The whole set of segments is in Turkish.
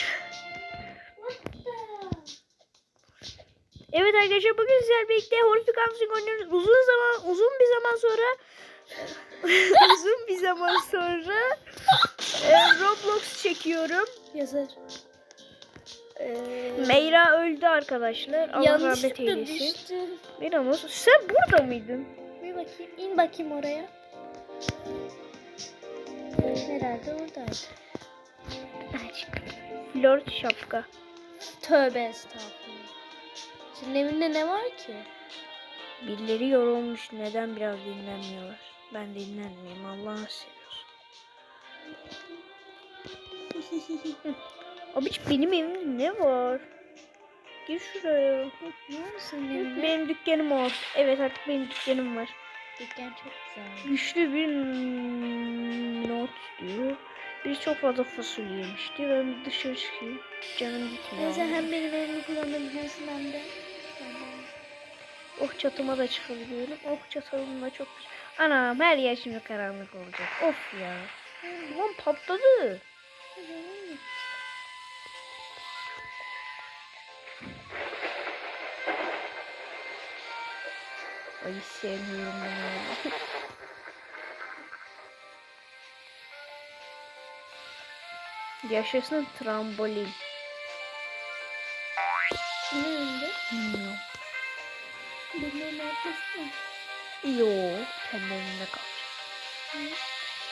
benim arkadaş. Evet arkadaşlar bugün sizlerle birlikte Horrific Housing oynuyoruz. Uzun zaman uzun bir zaman sonra uzun bir zaman sonra e, Roblox çekiyorum. Yazar. Meyra öldü arkadaşlar. Allah rahmet Yanlışlıkla eylesin. düştü. Meyra sen burada mıydın? Bir bakayım. in bakayım oraya. Herhalde oradaydı. Flört şapka. Tövbe estağfurullah. Senin evinde ne var ki? Birileri yorulmuş. Neden biraz dinlenmiyorlar? Ben dinlenmeyeyim. Allah'ını seviyorsun. Abi benim evimde ne var? Gir şuraya. Ne senin evinde? Benim dükkanım olsun. Evet artık benim dükkanım var. Dükkan çok güzel. Güçlü bir not diyor. Biz çok fazla fasulye yemişti. Ben dışarı çıkayım. Canım gitmiyor. Neyse hem benim evimi kullanabiliyorsun hem de. Oh çatıma da çıkabiliyorum. Oh çatımda çok güzel. Anam her yer şimdi karanlık olacak. Of ya. Lan patladı. Ay sevmiyorum bunu. Yaşasın trambolin. Kimin evinde? Bilmiyorum. Benim arkasında. Yo, kendi evinde kalacak.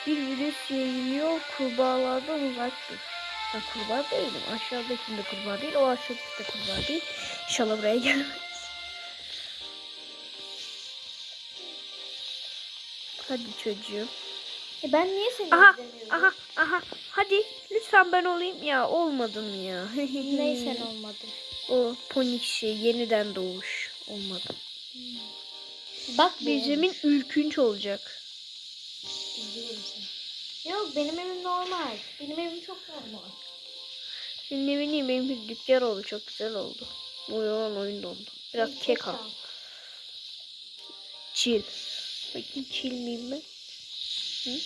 Bir virüs yayılıyor, kurbağalardan uzak dur. Ben kurbağa değilim. Aşağıdaki de kurbağa değil, o aşağıdaki de kurbağa değil. İnşallah buraya gelmez. Hadi çocuğum. E ben niye seni Aha, izlemiyorum? aha, aha. Hadi lütfen ben olayım. Ya olmadım ya. Ney sen olmadın? O ponik şey yeniden doğuş. Olmadı. Bak Bir zemin ürkünç olacak. Yok benim evim normal. Benim evim çok normal. Şimdi ne bileyim benim bir dükkan oldu. Çok güzel oldu. Bu yalan oyun dondu. Biraz kek al. Chill. Bakayım chill miyim ben? Hı?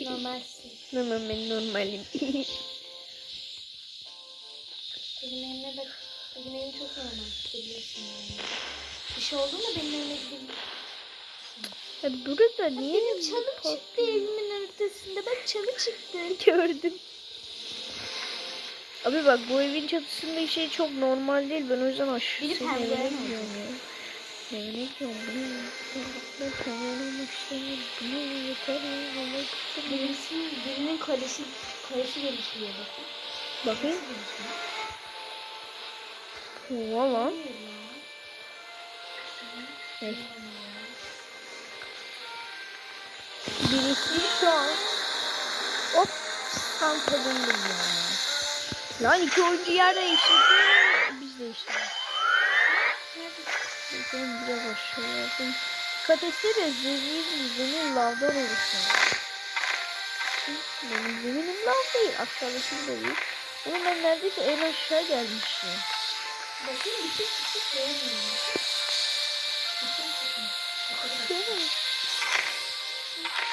Normalsin. Tamam ben normalim. Benim evime bak. Benim evim çok normal. Biliyorsun yani. Bir şey oldu mu benim evime gidelim. ya burada niye? Benim çalım çıktı evimin ötesinde. Bak çalı çıktı. Gördüm. Abi bak bu evin çatısında şey çok normal değil. Ben o yüzden aşırı Biri seviyorum. Penguen Ne diyorum ya? Ne ne diyorum bu ne? Ben penguen olmak istemiyorum. Bu ne? Yeter. Allah kutsun. Birisi, birinin kalesi, kalesi gelişiyor bakın. Hayır ya. Neyse. Birisi şu an hop kampa döndüm ya. Lan iki oyuncu yer değiştirdi. Biz değiştirdik. Ben biraz aşağı yapayım. Dikkat etsene zemin zemin lavdan oluşuyor. Benim zeminim lav değil. Aşağıdaki de değil. Ama ben neredeyse en aşağı gelmişim. Bakayım bir şey çıktı sevmiyorum.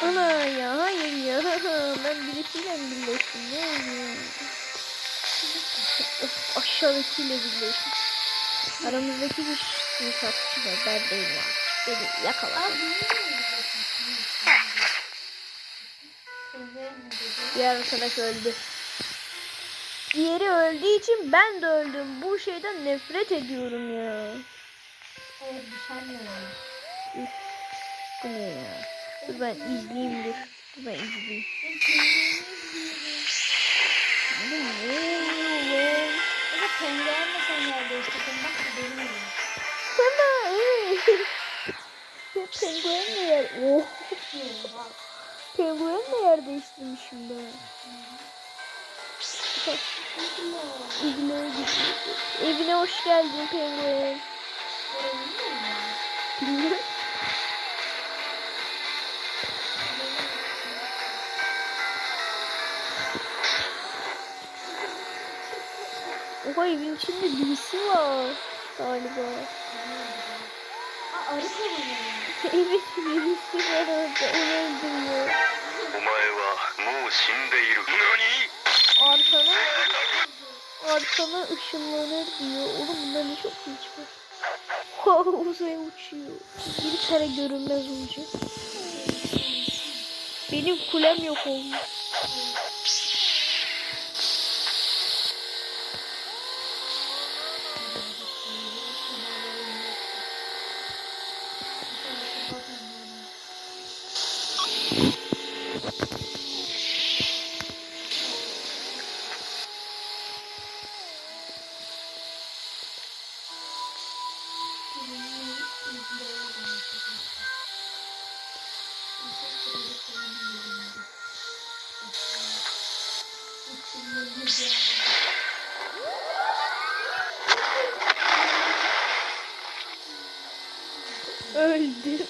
Ana ya hayır ya. Ben birisiyle birleştim? Ne oluyor? Aşağıdakiyle birleştim. Aramızdaki bir suikastçı var. Ben değilim abi. Beni yakala. Diğer arkadaş öldü. Diğeri öldüğü için ben de öldüm. Bu şeyden nefret ediyorum ya. Evet. Üf, bu ne ya? Dur ben izleyeyim dur. Dur ben izleyeyim. Bu ne oluyor? Evet penguenle sen yer değiştirdin. Bak bu benim. Sana evet. Ya penguenle yer... Oh. Bak. Penguenle yer değiştirmişim ben. Evine. Evine hoş geldin penguen. Bilmiyorum. Oha evin içinde birisi var galiba arı kovalıyor. evet, Arkana ışınlanır diyor. Oğlum bunlar ne çok saçma. Wow, uzaya uçuyor. Bir kere görünmez olacak. Benim kulem yok olmuş. Öldü.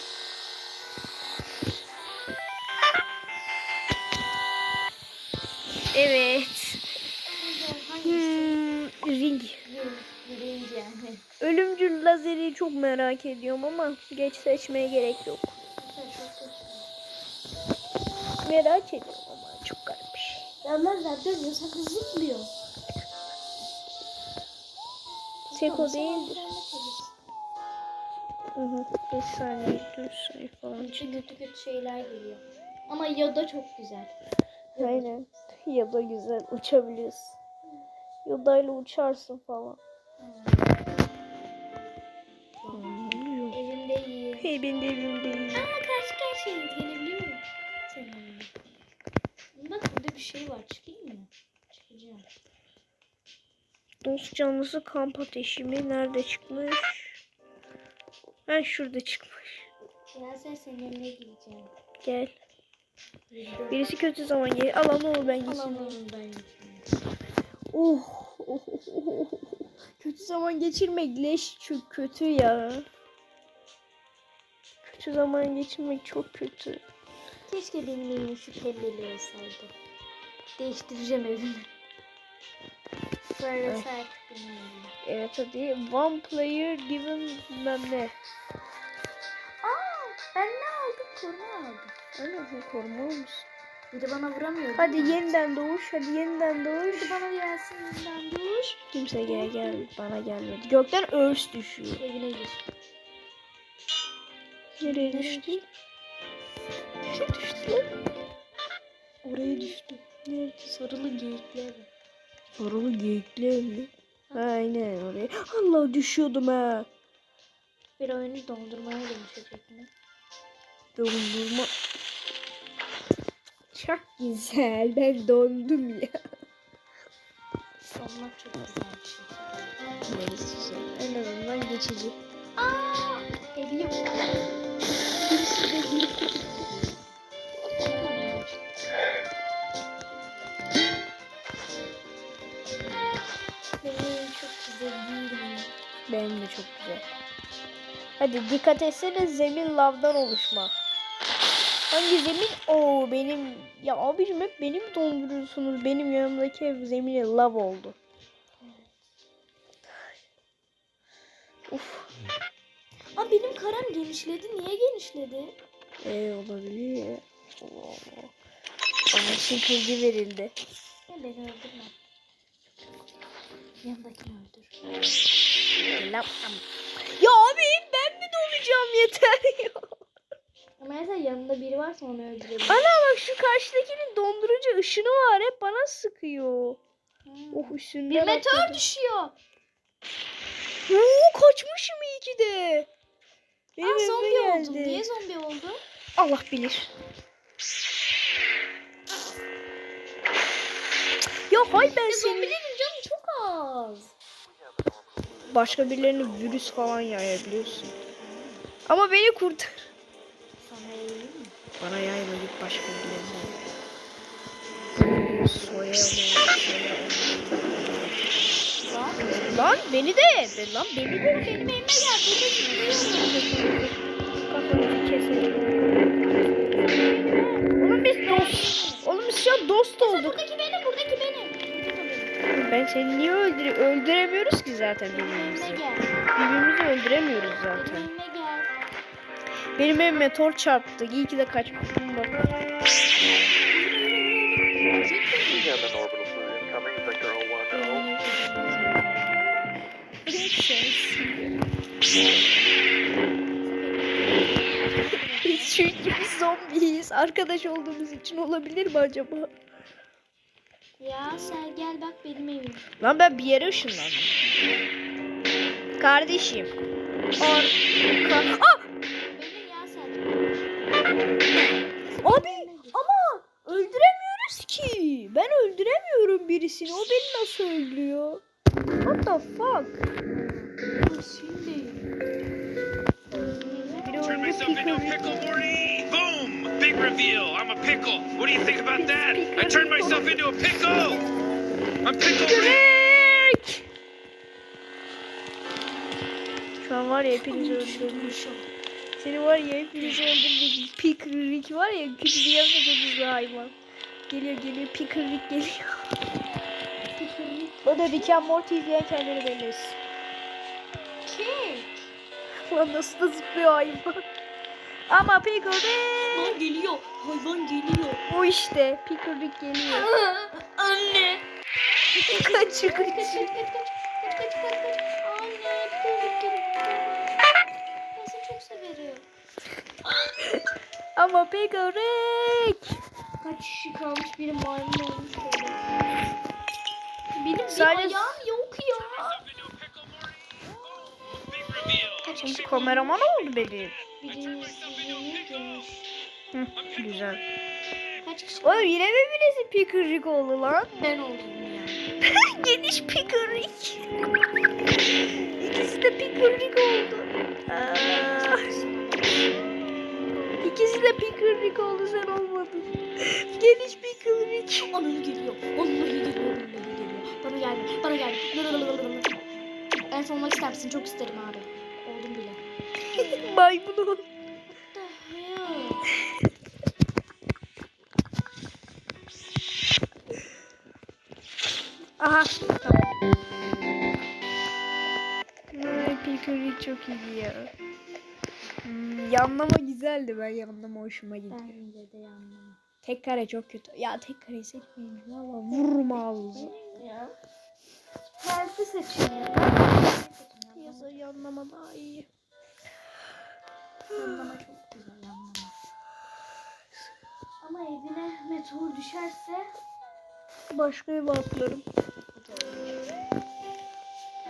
Merak ediyorum ama geç seçmeye gerek yok. Merak ediyorum ama çok garip bir şey. Yanlar zaten dönüyor, sakın zıplıyor. Seko değildir. Hı hı. 5 saniye, 4 saniye falan. Kötü kötü şeyler geliyor. Ama Yoda çok güzel. Aynen. Ya da güzel uçabiliyorsun. Yodayla uçarsın falan. Evimdeyim. Hey ben de evimdeyim. Aa karşı karşıyayız. Gelebiliyorum. Seninle. Bak burada bir şey var. Çıkayım mı? Çıkacağım. Dost canlısı kamp ateşi mi? Nerede çıkmış? Ben şurada çıkmış. Ya sen seninle gideceğim. Gel. Birisi kötü zaman gel. Alan ol ben geçeyim. Alamıyorum ben. Oh. oh, oh, oh. Kötü zaman geçirmek leş çok kötü ya. Kötü zaman geçirmek çok kötü. Keşke benim evim şu pembeli olsaydı. Değiştireceğim evimi. Ay. artık benim evim. Evet hadi. One player given bilmem ne. Aa, ben ne aldım? Koruma aldım. Aynen sen koruma musun? Biri bana vuramıyor. Hadi mi? yeniden doğuş. Hadi yeniden doğuş. Biri bana gelsin yeniden duş. Kimse gel gel bana gelmedi. Gökten örs düşüyor. Evine gir. Nereye düştü? Kim düştü lan? Oraya düştü. Nerede? Sarılı geyikler. Sarılı geyikler mi? Aynen oraya. Allah düşüyordum ha. Bir oyunu dondurmaya dönüşecek mi? Dondurma. Çok güzel. Ben dondum ya. Donmak çok güzel bir şey. Neresi güzel. En azından geçici. Aa, evim. Benim de çok güzel. Hadi dikkat etsene zemin lavdan oluşma. Hangi zemin? Oo benim ya abicim hep benim donduruyorsunuz. Benim yanımdaki ev zemini lav oldu. Uf. Aa benim karam genişledi. Niye genişledi? Ee, olabilir. Oo. Bana şekilci verildi. Ya beni öldürme. Yanındakini öldür. Ya abi ben mi donacağım yeter ya. Ama mesela yanında biri varsa onu öldürebilir. Ana bak şu karşıdakinin dondurucu ışını var hep bana sıkıyor. Hmm. Oh üstünden Bir meteor düşüyor. Oo, kaçmışım iyi ki de. Benim evime zombi geldi. oldum. Niye zombi oldu? Allah bilir. Ya hay ben senin zombilerin canı çok az. başka birilerine virüs falan yayabiliyorsun. Ama beni kurtar. Sana yayayım mı? Bana yayma git başka birilerine. Soya soya Var. Lan beni de ben lan beni de Benim evime gel. Burada kafanızı keselim. Oğlum biz dost. Oğlum biz an dost olduk. Buradaki benim. Buradaki benim. Ben seni niye öldürüyorum? Öldüremiyoruz ki zaten birbirimizi. Birbirimizi öldüremiyoruz zaten. Benim evime meteor çarptı. İyi ki de kaçmışım bak. Zombiyiz. Arkadaş olduğumuz için olabilir mi acaba? Ya sen gel bak benim evim. Lan ben bir yere ışınlandım. Kardeşim. Ah! Öyle ya sen. Abi ama öldüremiyoruz ki. Ben öldüremiyorum birisini. O beni nasıl öldürüyor? What the fuck? Şimdi. Biri Turn öldü Big reveal. I'm a pickle. What do you think about that? I turned myself into a pickle. I'm pickle Rick. Şu an var ya hepinizi öldürdüm. Seni var ya hepinizi öldürdüm. Pick Rick var ya küçük çok hızlı hayvan. Geliyor geliyor Pick Rick geliyor. O da Rick and Morty izleyen kendini belli etsin. Kim? Lan nasıl da zıplıyor hayvan. Ama Pickle. Lan geliyor. Hayvan geliyor. O işte Pickle geliyor. Anne. kaç kaç. Anne. Rick geliyor. Ben seni çok severim. Ama Pickle. Kaç kişi kalmış biri maymun olmuş. Benim bir Sadece- ayağım yok ya. Şimdi kameraman oldu benim. Hı, güzel. Oğlum yine mi birisi Pickle Rick oldu lan? Ben oldum yani. Geniş Pickle Rick. İkisi de Pickle Rick oldu. Aa, İkisi de Pickle Rick oldu sen olmadın. Geniş Pickle Rick. Ananı geliyor. Vallahi geliyor. Bana geldi. Bana geldi. En son olmak ister misin? Çok isterim abi. Oldum bile. Maymun oldu. What the hell? Aha tamam. Rick çok iyi ya. Hmm, yanlama güzeldi ben yanlama hoşuma gidiyor. Bence de yandım. Tek kare çok kötü. Ya tek kare seçmeyin. Valla vururum ağzınıza. Ya. Farklı seçin ya. Yasa yanlama daha iyi. Yanlama çok güzel yanlama. Ama evine meteor düşerse Başka eve atlarım.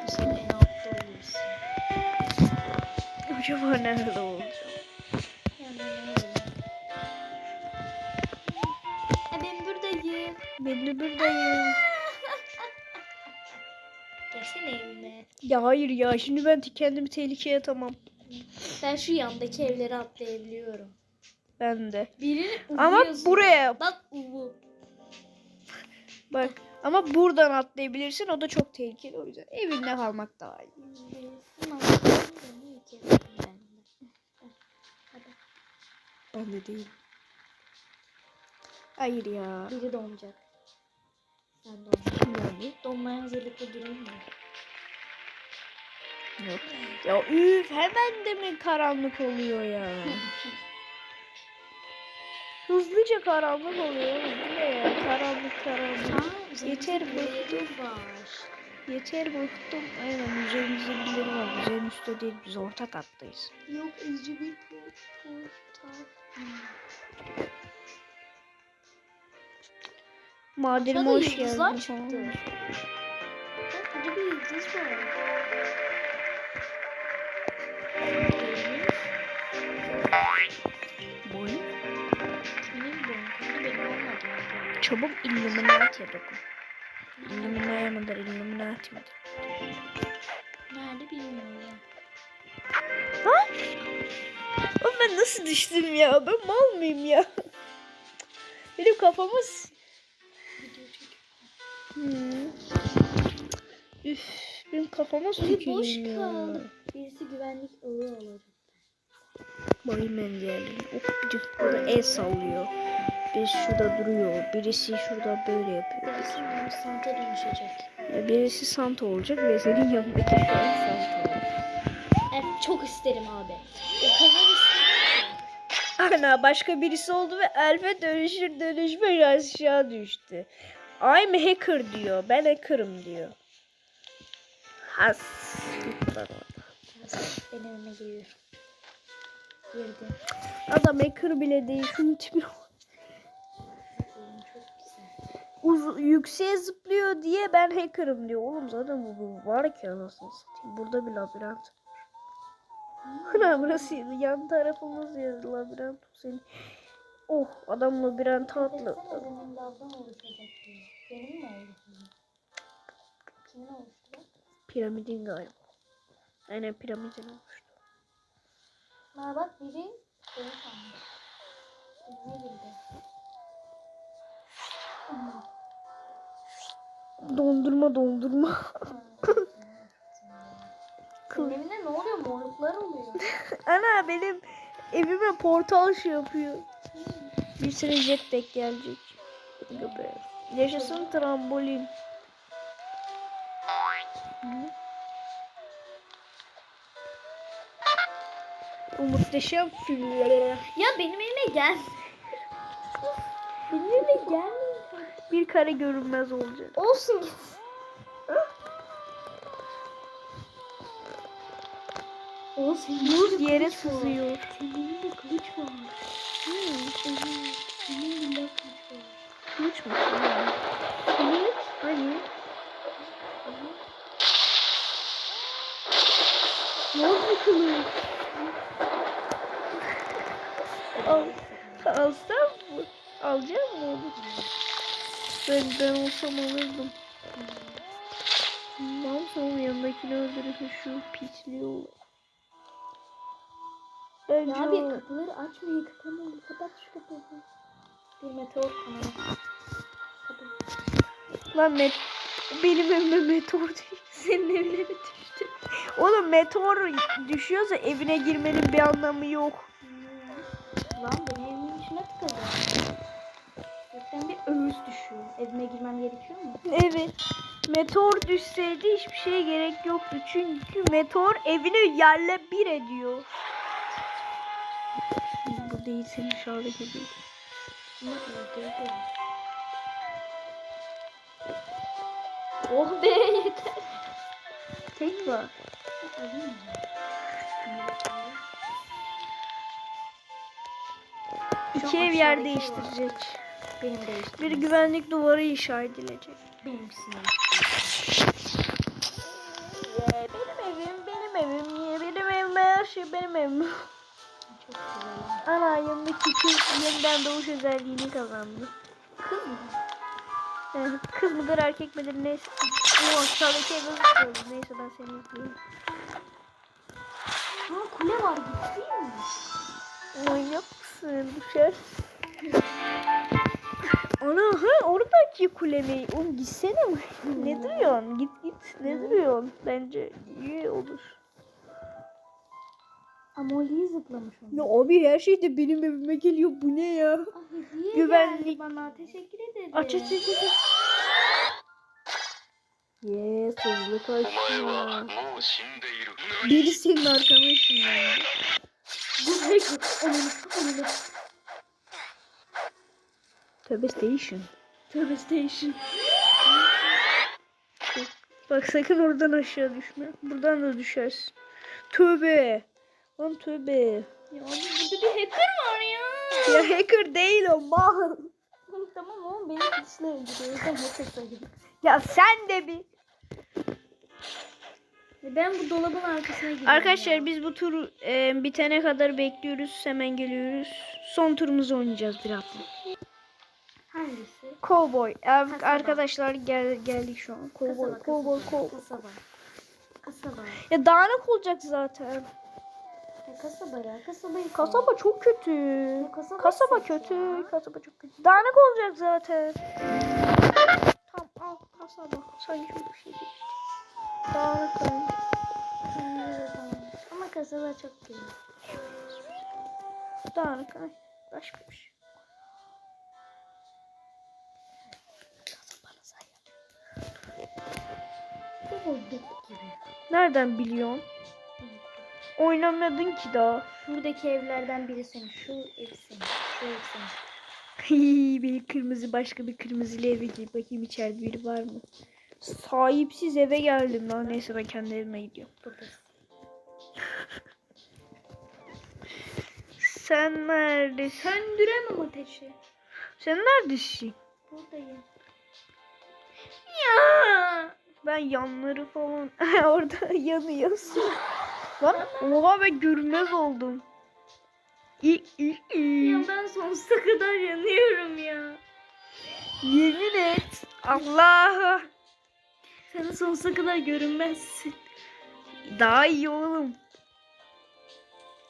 bu sene en altta olursun. Acaba nerede öyle. E ben buradayım. Ben de buradayım. Gelsene evime. Ya hayır ya şimdi ben kendimi tehlikeye atamam. Ben şu yandaki evlere atlayabiliyorum. Ben de. Uvu Ama yazıyor. buraya Bak uvu. bak. Ama buradan atlayabilirsin o da çok tehlikeli o yüzden. Evinde kalmak daha iyi. Ben de. Değil. Hayır ya. Biri donacak. Ben donacağım. Yani. Donmaya hazırlıklı durayım mı? Yok. Ya üf hemen de mi karanlık oluyor ya? Hızlıca karanlık oluyor oğlum. Bu ne ya? Karanlık karanlık. Aa, Yeter var. Yeter bıktım. Aynen üzerimizde birileri var. Üzerin üstte değil. Biz orta kattayız. Yok üzücü bir portal. Aşağıda hoş yıldızlar geldin çıktı. falan. Bak burada bir yıldız var. Olmadı. Çabuk Illuminati'ye dokun. Illuminati mıdır? Illuminati mıdır? Nerede bilmiyorum. Oğlum ben nasıl düştüm ya? Ben mal mıyım ya? Benim çek. Hmm. Üf, benim kafama Biri boş ya. kaldı. Birisi güvenlik ağı alır. Bayım engelli. Oh, cık, burada el sallıyor. Birisi şurada duruyor. Birisi şurada böyle yapıyor. Birisi Santa dönüşecek. Ya birisi Santa olacak ve senin yanındaki şu an Santa olacak. Evet, çok isterim abi. O kadar isterim. Ana başka birisi oldu ve elfe dönüşür dönüşmez aşağı düştü. I'm hacker diyor. Ben hacker'ım diyor. Has. Ben evime giriyorum. girdi. Adam hacker bile değil. Şunun tipi. Uz yükseğe zıplıyor diye ben hacker'ım diyor. Oğlum zaten bu, bu var ki anasını satayım. Burada bir labirent. Ana burası yan tarafımız ya labirent. Senin. Oh adam labirent atlı. Benim lavdan oluşacak diye. Benim mi oluşacak? Kimin oluştu? Piramidin galiba. Aynen piramidin olmuştu. Ha bak biri beni sanmış. İzine girdi. Dondurma dondurma. Senin evinde ne oluyor? Morluklar oluyor. Ana benim evime portal şey yapıyor. Bir sürü jetpack gelecek. Yaşasın trambolin. Muhteşem filmler. ya benim evime gel. benim evime gelmeyin. Bir kare görünmez olacak. Olsun git. O senin Buz yere sızıyor. Senin elinde kılıç var. Hmm. Senin elinde kılıç var. Kılıç mı? Kılıç? Hani? Ne oldu kılıç? Al, alsam mı? Alacağım mı onu? Ben, ben olsam alırdım. Tamam sonra yanındakini öldürürse şu pisliği olur. Bence Ya abi kapıları açmayın kapamayın. Kapat şu kapıyı. Bir meteor kanalı. Lan met benim evime meteor değil. Senin evine mi düştü? Oğlum meteor düşüyorsa evine girmenin bir anlamı yok. Lan benim evimin içine tıkacak. Gökten bir öğüs düşüyor. Evime girmem gerekiyor mu? Evet. Meteor düşseydi hiçbir şeye gerek yoktu. Çünkü meteor evini yerle bir ediyor. Bu değil senin dışarıdaki değil. Ama evde değil. Oh be yeter. Tek var. İki ev yer değiştirecek. Benim. Bir güvenlik duvarı inşa edilecek. Ye, benim evim, benim evim. Ye, benim evim, her şey benim evim. Ana yanındaki kız yeniden doğuş özelliğini kazandı. Kız mı? Evet, kız mıdır erkek midir neyse. O aşağıdaki eve zıplıyordu. Neyse ben seni izleyeyim. Ha kule var gideyim mi? Manyak mısın? Düşer. Ana ha oradaki kulemeyi. Oğlum gitsene. ne duruyorsun? Git git. Ne duruyorsun? Bence iyi olur. Ama o iyi zıplamış onu. Ya abi her şey de benim evime geliyor. Bu ne ya? Ah, Güvenlik. geldi bana. Teşekkür ederim. Aç aç aç. aç. Yes hızlı koşma. Biri senin arkadaşın. Yani. Onu. Tövbe station. Tövbe station. Bak sakın oradan aşağı düşme. Buradan da düşersin. Tövbe. Lan tövbe. Ya burada bir hacker var ya. Ya hacker değil o mal. tamam oğlum beni kılıçla öldürüyor. Sen hacker sayılır. Ya sen de bir. Ben bu dolabın arkasına gidiyorum. Arkadaşlar ya. biz bu tur e, bitene kadar bekliyoruz. Hemen geliyoruz. Son turumuzu oynayacağız birazdan. Hangisi? Cowboy. Kasaba. Arkadaşlar gel, geldik şu an. Cowboy, Kasaba, cowboy, kasaba, cowboy. Kasaba. Kasaba. Ya dağınık olacak zaten. Ya kasaba ya. Kasabayı sev. Kasaba çok kötü. Ya kasaba Kasaba kötü. ya. Kasaba çok kötü. Dağınık olacak zaten. Tamam al kasaba. Sanki bir şey değil. Dağınık bence. Kasaba çok güzel. Bir şey. Bu bulduk gibi. Nereden biliyorsun? Oynamadın ki daha. Şuradaki evlerden biri senin. Şu ev senin. Şu ev senin. Hii, bir kırmızı başka bir kırmızılı eve gir. Bakayım içeride biri var mı? Sahipsiz eve geldim lan. Neyse ben kendi evime gidiyorum. Buradasın. Sen neredesin? Söndüremem ateşi. Sen neredesin? Buradayım. Ya. Ben yanları falan orada yanıyorsun. Lan oha ben görünmez oldum. İ, i, i. Ya ben sonsuza kadar yanıyorum ya. Yemin et. Allah. Sen sonsuza kadar görünmezsin. Daha iyi oğlum.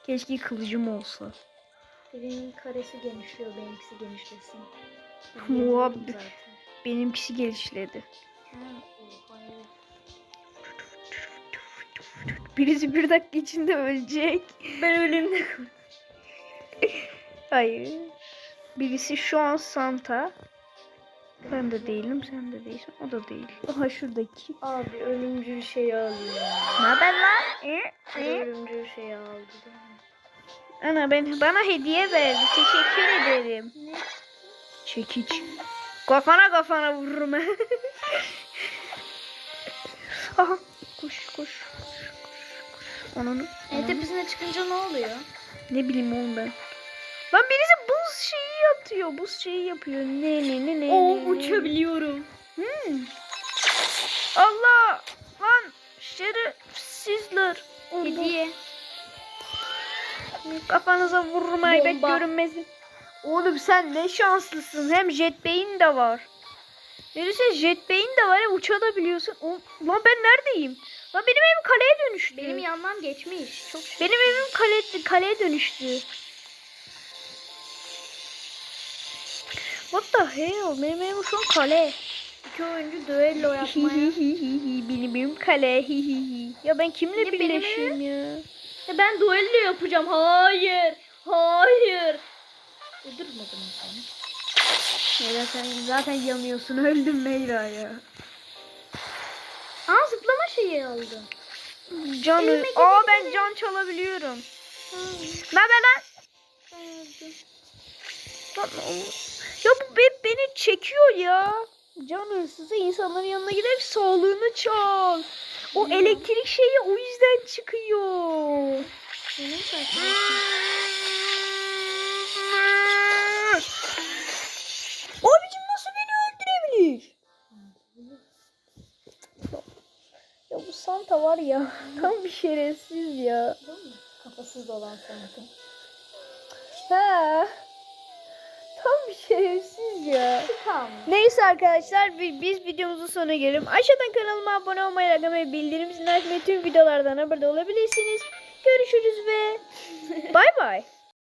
Keşke kılıcım olsa. Birinin karesi genişliyor, benimkisi genişlesin. Zaten. Benimkisi. Ha, evet. Birisi bir dakika içinde ölecek. Ben ölümde Hayır. Birisi şu an Santa. Ben de değilim, sen de değilsin. O da değil. Aha şuradaki. Abi ölümcül şeyi alıyor. Ne haber lan? Ee, ee. Ölümcül şeyi aldı. Ana ben bana hediye verdi. Teşekkür ederim. Ne? Çekiç. Kafana kafana vururum. Aha. Koş koş. En ananı. tepesine çıkınca ne oluyor? Ne bileyim oğlum ben. Lan birisi buz şeyi atıyor. Buz şeyi yapıyor. Ne ne ne ne. Oo ne, ne. uçabiliyorum. Hmm. Allah. Lan şerefsizler. Hediye. Kafanıza elbet Bomba. görünmezim. Oğlum sen ne şanslısın. Hem jetpack'in de var. Neredeyse jetpack'in de var ya uçabiliyorsun. O, lan ben neredeyim? Lan benim evim kaleye dönüştü. Benim yanmam geçmiş. Çok şükür. Benim evim kale, kaleye dönüştü. What the hell? Benim şu an kale. İki oyuncu düello yapmaya. evim kale. ya ben kimle benim birleşeyim ya? Ya ben duello yapacağım. Hayır. Hayır. Öldürmedim seni? Meyra sen zaten yanıyorsun. Öldüm Meyra ya. Aa zıplama şeyi aldı. Canı. Elime Aa ben can çalabiliyorum. Ne haber lan? Oğlum. Ya bu be- beni çekiyor ya. Can hırsızı insanların yanına giderek sağlığını çal. O elektrik şeyi o yüzden çıkıyor. Abicim nasıl beni öldürebilir? Ya bu Santa var ya tam bir şerefsiz ya. Kafasız olan sanki. Ha. Tam bir şerefsiz ya. Tamam. Neyse arkadaşlar bi- biz videomuzun sonuna gelelim. Aşağıdan kanalıma abone olmayı, like atmayı, bildirim zilini açmayı tüm videolardan haberdar olabilirsiniz. Görüşürüz ve bay bay.